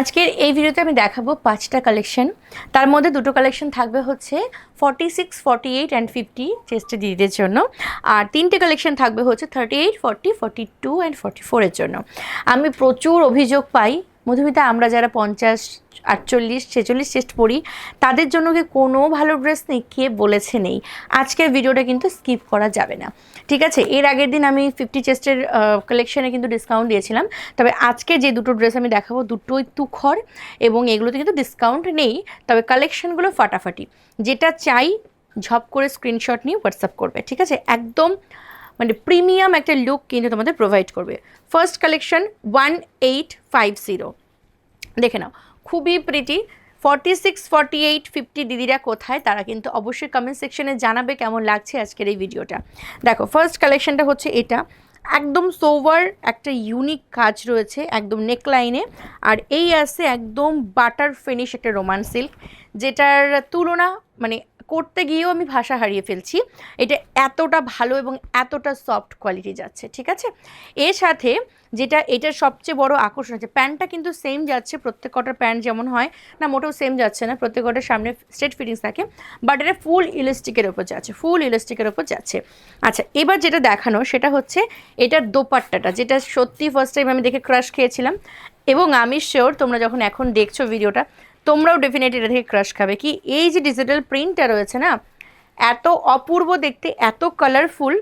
আজকের এই ভিডিওতে আমি দেখাবো পাঁচটা কালেকশন তার মধ্যে দুটো কালেকশন থাকবে হচ্ছে forty six forty eight and fifty চেস্টে দিদিদের জন্য। আর তিনটে কালেকশন থাকবে হচ্ছে thirty eight forty forty two and forty ফোরের জন্য। আমি প্রচুর অভিযোগ পাই মধুমিতা আমরা যারা পঞ্চাশ, আটচল্লিশ, ছেচল্লিশ চেস্ট পড়ি, তাদের জন্য কি কোনো ভালো ড্রেস নেই? কে বলেছে নেই। আজকের ভিডিওটা কিন্তু স্কিপ করা যাবে না। ঠিক আছে? এর আগের দিন আমি ফিফটি চেস্টের কালেকশানে কিন্তু ডিসকাউন্ট দিয়েছিলাম। তবে আজকে যে দুটো ড্রেস আমি দেখাবো, দুটোই তুখর এবং এগুলোতে কিন্তু ডিসকাউন্ট নেই। তবে কালেকশনগুলো ফাটাফাটি। যেটা চাই, ঝপ করে স্ক্রিনশট নিয়ে হোয়াটসঅ্যাপ করবে। ঠিক আছে? একদম মানে প্রিমিয়াম একটা লুক কিন্তু তোমাদের প্রোভাইড করবে। First collection one eight five zero দেখে নাও, খুবই pretty forty six forty eight fifty দিদিরা কোথায়, তারা কিন্তু অবশ্যই কমেন্ট সেকশনে জানাবে কেমন লাগছে আজকের এই ভিডিওটা দেখো ফার্স্ট কালেকশনটা হচ্ছে এটা। একদম সোভার একটা ইউনিক কাজ রয়েছে একদম নেকলাইনে আর এই আছে একদম বাটার ফিনিশ একটা রোমান সিল্ক যেটার তুলনা মানে করতে গিয়েও আমি ভাষা হারিয়ে ফেলছি। এটা এতটা ভালো এবং এতটা সফট কোয়ালিটি যাচ্ছে, ঠিক আছে? এর সাথে যেটা এটার সবচেয়ে বড় আকর্ষণ আছে, প্যান্টটা কিন্তু সেম যাচ্ছে, প্রত্যেক কটার প্যান্ট যেমন হয়, না মোটেও সেম যাচ্ছে না, প্রত্যেক কটার সামনে স্ট্রেট ফিটিংস থাকে বাট এটা ফুল ইলাস্টিকের ওপর যাচ্ছে ফুল ইলাস্টিকের ওপর যাচ্ছে। আচ্ছা এবার যেটা দেখানো, সেটা হচ্ছে এটার দোপাট্টাটা, যেটা সত্যি ফার্স্ট টাইম আমি দেখে ক্রাশ খেয়েছিলাম, এবং আমি শিওর তোমরা যখন এখন দেখছ ভিডিওটা তোমরাও ডেফিনেটলি এটা থেকে ক্রাশ খাবে কি? এই যে ডিজিটাল প্রিন্টটা রয়েছে না, এত অপূর্ব দেখতে, এত কালারফুল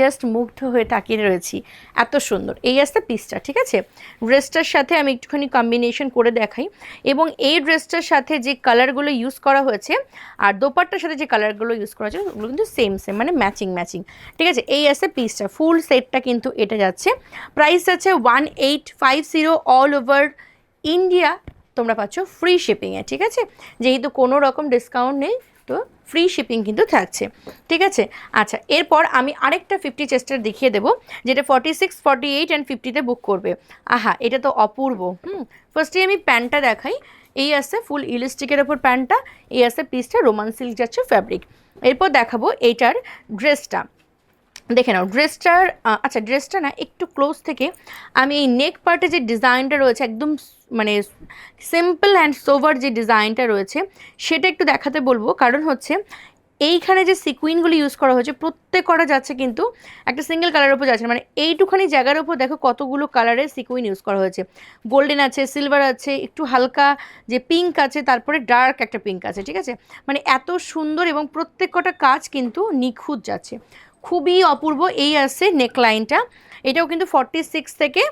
জাস্ট মুগ্ধ হয়ে তাকিয়ে রয়েছি। এত সুন্দর। এই আসতে পিসটা ঠিক আছে? ড্রেসটার সাথে আমি একটুখানি কম্বিনেশন করে দেখাই। এবং এই ড্রেসটার সাথে যে কালারগুলো ইউজ করা হয়েছে, আর দোপাট্টার সাথে যে কালারগুলো ইউজ করা হয়েছে, ওগুলো কিন্তু সেম সেম মানে ম্যাচিং ম্যাচিং ঠিক আছে? এই আসতে পিসটা ফুল সেটটা কিন্তু এটা যাচ্ছে। প্রাইস আছে one eight five zero all over India তোমরা পাচ্ছ ফ্রি শিপিংয়ে ঠিক আছে? যেহেতু কোনো রকম ডিসকাউন্ট নেই, তো ফ্রি শিপিং কিন্তু থাকছে, ঠিক আছে? আচ্ছা এরপর আমি আরেকটা ফিফটি চেস্টার দেখিয়ে দেবো, যেটা forty six forty eight and ফিফটিতে book করবে। আহা, এটা তো অপূর্ব, হুম? ফার্স্টে আমি প্যান্টটা দেখাই, এই আসছে ফুল ইলিস্টিকের ওপর প্যান্টটা, এই আসছে পিসটা রোমান সিল্ক যাচ্ছে ফ্যাব্রিক এরপর দেখাবো এইটার ড্রেসটা দেখে নাও, ড্রেসটার আচ্ছা ড্রেসটা না একটু ক্লোজ থেকে আমি এই নেক পার্টে যে ডিজাইনটা রয়েছে, একদম মানে সিম্পল অ্যান্ড সোভার যে ডিজাইনটা রয়েছে, সেটা একটু দেখাতে বলব। কারণ হচ্ছে, এইখানে যে সিকুইনগুলি ইউজ করা হয়েছে, প্রত্যেক করা যাচ্ছে কিন্তু একটা সিঙ্গেল কালারের উপর যাচ্ছে। মানে এইটুখানি জায়গার উপর দেখো কতগুলো কালারের সিকুইন ইউজ করা হয়েছে। গোল্ডেন আছে সিলভার আছে, একটু হালকা যে পিঙ্ক আছে, তারপরে ডার্ক একটা পিঙ্ক আছে, ঠিক আছে? মানে এত সুন্দর এবং প্রত্যেক কটা কাজ কিন্তু নিখুঁত যাচ্ছে। খুবই অপূর্ব এই আছে নেকলাইনটা। এটাও কিন্তু ফর্টি সিক্স থেকে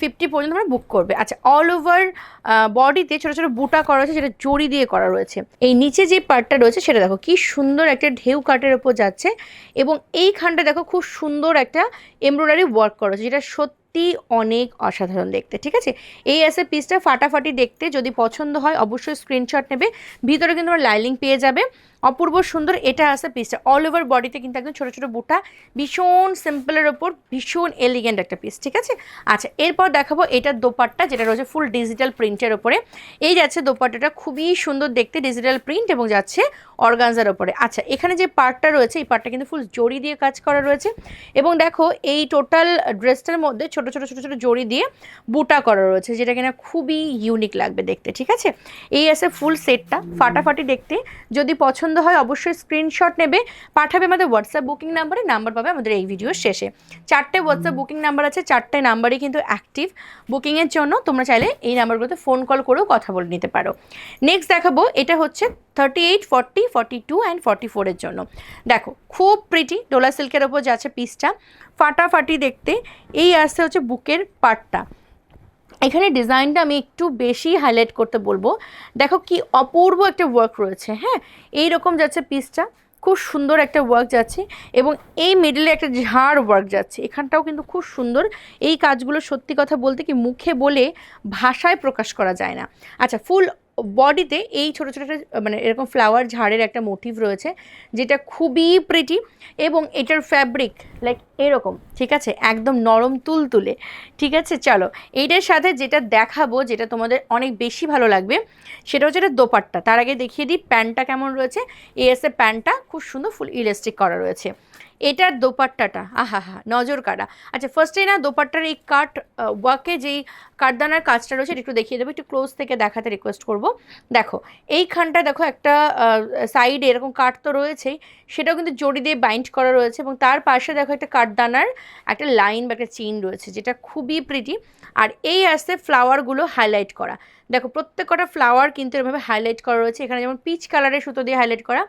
ফিফটি পর্যন্ত আমরা বুক করবে। আচ্ছা অল ওভার বডিতে ছোটো ছোটো বুটা করা রয়েছে, যেটা জড়ি দিয়ে করা রয়েছে। এই নিচে যে পার্টটা রয়েছে, সেটা দেখো কি সুন্দর একটা ঢেউ কাটের ওপর যাচ্ছে এবং এইখানটা দেখো খুব সুন্দর একটা এমব্রয়ডারি ওয়ার্ক করা রয়েছে যেটা সত্যি অনেক অসাধারণ দেখতে, ঠিক আছে? এই এসে পিসটা ফাটাফাটি দেখতে, যদি পছন্দ হয়, অবশ্যই স্ক্রিনশট নেবে। ভিতরে কিন্তু আমরা লাইলিং পেয়ে যাবে। অপূর্ব সুন্দর, এটা আছে পিসটা অল ওভার বডিতে কিন্তু একদম ছোটো ছোটো বুটা, ভীষণ সিম্পলের ওপর ভীষণ এলিগেন্ট একটা পিস ঠিক আছে? আচ্ছা এরপর দেখাবো এটার দোপাট্টা, যেটা রয়েছে ফুল ডিজিটাল প্রিন্টের ওপরে। এই যাচ্ছে দোপাট্টাটা খুবই সুন্দর দেখতে ডিজিটাল প্রিন্ট এবং যাচ্ছে অর্গানজার ওপরে। আচ্ছা এখানে যে পার্টটা রয়েছে, এই পার্টটা কিন্তু ফুল জড়ি দিয়ে কাজ করা রয়েছে এবং দেখো, এই টোটাল ড্রেসটার মধ্যে ছোট ছোট ছোট ছোট জড়ি দিয়ে বুটা করা রয়েছে, যেটা কিনা খুবই ইউনিক লাগবে দেখতে, ঠিক আছে? এই আছে ফুল সেটটা ফাটাফাটি দেখতে। যদি পছন্দ হয়, অবশ্যই স্ক্রিনশট নেবে। পাঠাবে আমাদের হোয়াটসঅ্যাপ বুকিং নাম্বারে নাম্বার পাবে আমাদের এই ভিডিওর শেষে। চারটে হোয়াটসঅ্যাপ বুকিং নাম্বার আছে, চারটে নাম্বারই কিন্তু অ্যাক্টিভ বুকিংয়ের জন্য। তোমরা চাইলে এই নাম্বারগুলোতে ফোন কল করেও কথা বলে নিতে পারো। নেক্সট দেখাবো, এটা হচ্ছে thirty eight forty forty two and forty ফোরের জন্য। দেখো, খুব প্রিটি ডোলা সিল্কের ওপর যাচ্ছে পিসটা ফাটাফাটি দেখতে, এই আসছে হচ্ছে বুকের পার্টটা এখানে ডিজাইনটা আমি একটু বেশি হাইলাইট করতে বলব। দেখো কি অপূর্ব একটা ওয়ার্ক রয়েছে হ্যাঁ? এই রকম যাচ্ছে পিসটা খুব সুন্দর একটা ওয়ার্ক যাচ্ছে এবং এই মিডলে একটা ঝাড় ওয়ার্ক যাচ্ছে। এখানটাও কিন্তু খুব সুন্দর। এই কাজগুলো সত্যি কথা বলতে কি মুখে বলে ভাষায় প্রকাশ করা যায় না। আচ্ছা ফুল বডিতে এই ছোটো ছোটো একটা মানে এরকম ফ্লাওয়ার ঝাড়ের একটা মোটিভ রয়েছে, যেটা খুবই প্রিটি এবং এটার ফ্যাব্রিক লাইক এরকম, ঠিক আছে? একদম নরম তুলতুলে, ঠিক আছে? চলো এইটার সাথে যেটা দেখাবো, যেটা তোমাদের অনেক বেশি ভালো লাগবে, সেটা হচ্ছে এটা দোপাট্টা। তার আগে দেখিয়ে দিই প্যান্টটা কেমন রয়েছে? এ এএসএ প্যান্টটা খুব সুন্দর ফুল ইলাস্টিক করা রয়েছে। এটার দোপাট্টাটা আহা হা নজর কাটা আচ্ছা ফার্স্টে না, দোপাট্টার এই কাট ওয়াকে যেই কাঠদানার কাজটা রয়েছে একটু দেখিয়ে দেবো, একটু ক্লোজ থেকে দেখাতে রিকোয়েস্ট করব। দেখো, এইখানটা দেখো একটা সাইডে এরকম কাঠ তো রয়েছেই, সেটাও কিন্তু জড়ি দিয়ে বাইন্ড করা রয়েছে এবং তার পাশে দেখো একটা কাঠদানার একটা লাইন বা একটা চেইন রয়েছে, যেটা খুবই প্রিটি আর এই আসতে ফ্লাওয়ারগুলো হাইলাইট করা। দেখো প্রত্যেক কটা ফ্লাওয়ার কিন্তু এভাবে হাইলাইট করা রয়েছে। এখানে যেমন পিচ কালারের সুতো দিয়ে হাইলাইট করা,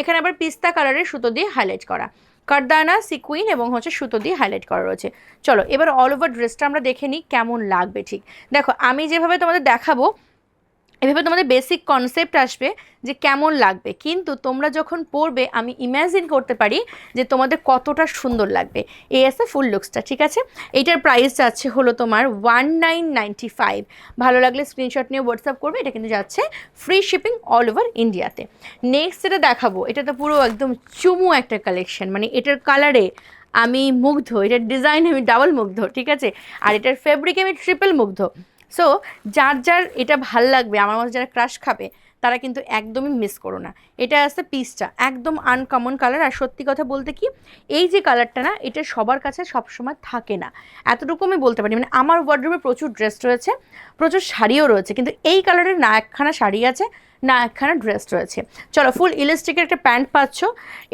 এখানে আবার পিস্তা কালারের সুতো দিয়ে হাইলাইট করা। কারদানা, সিকুইন এবং হচ্ছে সুতো দিয়ে হাইলাইট করা রয়েছে। চলো, এবার অল ওভার ড্রেসটা আমরা দেখে নিই কেমন লাগবে ঠিক। দেখো, আমি যেভাবে তোমাদের দেখাবো এভাবে তোমাদের বেসিক কনসেপ্ট আসবে যে কেমন লাগবে। কিন্তু তোমরা যখন পড়বে, আমি ইম্যাজিন করতে পারি যে তোমাদের কতটা সুন্দর লাগবে। এই আছে ফুল লুকসটা ঠিক আছে? এইটার প্রাইস যাচ্ছে হলো তোমার ওয়ান নাইন নাইনটি ফাইভ ভালো লাগলে স্ক্রিনশট নিয়ে হোয়াটসঅ্যাপ করবে, এটা কিন্তু যাচ্ছে ফ্রি শিপিং অল ওভার ইন্ডিয়াতে নেক্সট যেটা দেখাবো, এটা তো পুরো একদম চুমু একটা কালেকশন মানে এটার কালারে আমি মুগ্ধ, এটার ডিজাইন আমি ডাবল মুগ্ধ, ঠিক আছে? আর এটার ফেব্রিক আমি ট্রিপল মুগ্ধ। সো যার যার এটা ভালো লাগবে, আমার মতো যারা ক্রাশ খাবে, তারা কিন্তু একদমই মিস করো না। এটা আছে পিসটা একদম আনকমন কালার আর সত্যি কথা বলতে কি, এই যে কালারটা না, এটা সবার কাছে সবসময় থাকে না। এতটুকু আমি বলতে পারি মানে আমার ওয়ার্ডরুমে প্রচুর ড্রেস রয়েছে, প্রচুর শাড়িও রয়েছে, কিন্তু এই কালারের না একখানা শাড়ি আছে না, একখানা ড্রেস রয়েছে। চলো ফুল ইলাস্টিকের একটা প্যান্ট পাচ্ছ।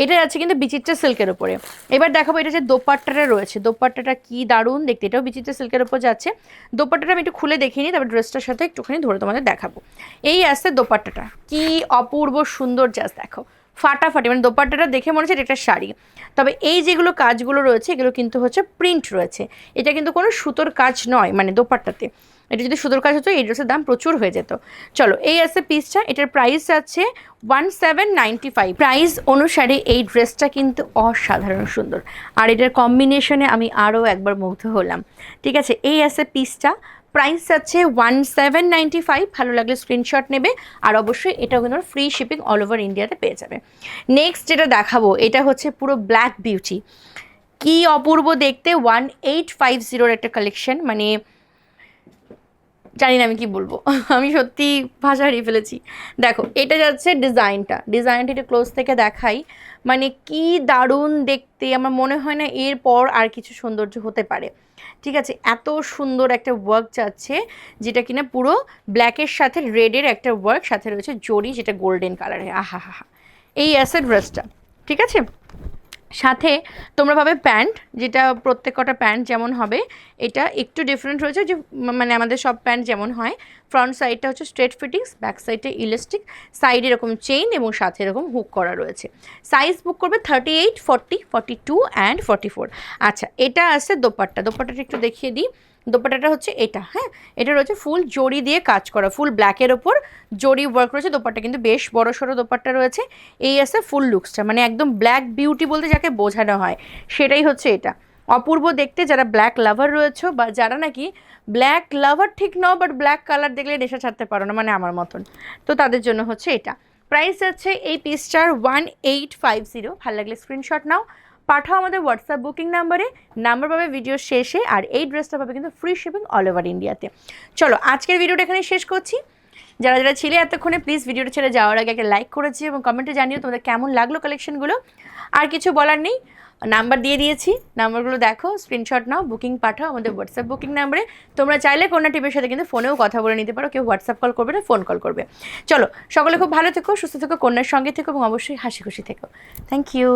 এটা আছে কিন্তু বিচিত্রা সিল্কের উপরে। এবার দেখাবো এটা যে দোপাট্টাটা রয়েছে। দোপাট্টাটা কি দারুণ, দেখতে এটাও বিচিত্রা সিল্কের উপর যাচ্ছে। দোপাট্টাটা আমি একটু খুলে দেখিনি তারপর ড্রেসটার সাথে একটুখানি ধরে তোমাদের দেখাবো। এই আসছে দোপাট্টাটা। কি অপূর্ব সুন্দর জাস্ট দেখো। ফাটাফাটি মানে দোপাট্টাটা দেখে মনে হচ্ছে এটা একটা শাড়ি। তবে এই যেগুলো কাজগুলো রয়েছে, এগুলো কিন্তু হচ্ছে প্রিন্ট রয়েছে। এটা কিন্তু কোনো সুতোর কাজ নয় মানে দোপাট্টাতে। এটা যদি সুতোর কাজ হতো, এই ড্রেসের দাম প্রচুর হয়ে যেত। চলো, এই আছে পিসটা এটার প্রাইস আছে one seven ninety five price অনুসারে এই ড্রেসটা কিন্তু অসাধারণ সুন্দর। আর এটার কম্বিনেশনে আমি আরও একবার মুগ্ধ হলাম। ঠিক আছে, এই আছে পিসটা প্রাইস আছে ওয়ান সেভেন নাইনটি ফাইভ, ভালো লাগলে স্ক্রিনশট নেবে আর অবশ্যই এটাও কিন্তু ফ্রি শিপিং অল ওভার ইন্ডিয়াতে পেয়ে যাবে। নেক্সট যেটা দেখাবো, এটা হচ্ছে পুরো ব্ল্যাক বিউটি কি অপূর্ব দেখতে ওয়ান এইট ফাইভ জিরোর একটা কালেকশন মানে জানি না আমি কি বলব। আমি সত্যি ভাষা হারিয়ে ফেলেছি। দেখো, এটা যাচ্ছে ডিজাইনটা ডিজাইনটা একটু ক্লোজ থেকে দেখাই। মানে কি দারুণ দেখতে, আমার মনে হয় না এরপর আর কিছু সৌন্দর্য হতে পারে। ঠিক আছে, এত সুন্দর একটা ওয়ার্ক যাচ্ছে, যেটা কিনা পুরো ব্ল্যাকের সাথে রেডের একটা ওয়ার্ক সাথে রয়েছে জরি, যেটা গোল্ডেন কালারে আহা হা হা এই আছে ড্রেসটা ঠিক আছে? সাথে তোমরা ভাবে প্যান্ট, যেটা প্রত্যেক কটা প্যান্ট যেমন হবে, এটা একটু ডিফারেন্ট রয়েছে, যে মানে আমাদের সব প্যান্ট যেমন হয়। ফ্রন্ট সাইডটা হচ্ছে স্ট্রেট ফিটিংস ব্যাক সাইডটা ইলাস্টিক সাইডে এরকম চেইন এবং সাথে এরকম হুক করা রয়েছে। সাইজ বুক করবে thirty eight forty forty two and forty four আচ্ছা এটা আছে দোপাট্টা। দোপাট্টাটা একটু দেখিয়ে দিই। দোপাট্টাটা হচ্ছে এটা হ্যাঁ? এটা রয়েছে ফুল জড়ি দিয়ে কাজ করা, ফুল ব্ল্যাকের ওপর জড়ি ওয়ার্ক রয়েছে, দোপাট্টা কিন্তু বেশ বড় সড়ো দোপাট্টা রয়েছে। এই আছে ফুল লুকসটা মানে একদম ব্ল্যাক বিউটি বলতে যাকে বোঝানো হয়, সেটাই হচ্ছে এটা। অপূর্ব দেখতে যারা ব্ল্যাক লাভার রয়েছে বা যারা নাকি ব্ল্যাক লাভার ঠিক নাও বাট ব্ল্যাক কালার দেখলে নেশা ছাড়তে পারো না মানে আমার মতন। তো তাদের জন্য হচ্ছে এটা। প্রাইস আছে এই পিসটার ওয়ান এইট ফাইভ জিরো ভালো লাগলে স্ক্রিনশট নাও। পাঠাও আমাদের হোয়াটসঅ্যাপ বুকিং নাম্বারে নাম্বার পাবে ভিডিও শেষে, আর এই ড্রেসটা পাবে কিন্তু ফ্রি শিপিং অল ওভার ইন্ডিয়াতে চলো, আজকের ভিডিওটা এখানে শেষ করছি। যারা যারা ছিলে এতক্ষণে প্লিজ ভিডিওটা ছেড়ে যাওয়ার আগে একটা লাইক করেছি এবং কমেন্টে জানিও তোমাদের কেমন লাগল কালেকশনগুলো আর কিছু বলার নেই নাম্বার দিয়ে দিয়েছি। নাম্বারগুলো দেখো স্ক্রিনশট নাও বুকিং পাঠাও আমাদের হোয়াটসঅ্যাপ বুকিং নাম্বারে তোমরা চাইলে কন্যা টিভির সাথে কিন্তু ফোনেও কথা বলে নিতে পারো, কেউ হোয়াটসঅ্যাপ কল করবে না ফোন কল করবে। চলো, সকলে খুব ভালো থেকো, সুস্থ থেকো, কন্যার সঙ্গে থেকো এবং অবশ্যই হাসি খুশি থেকো। Thank you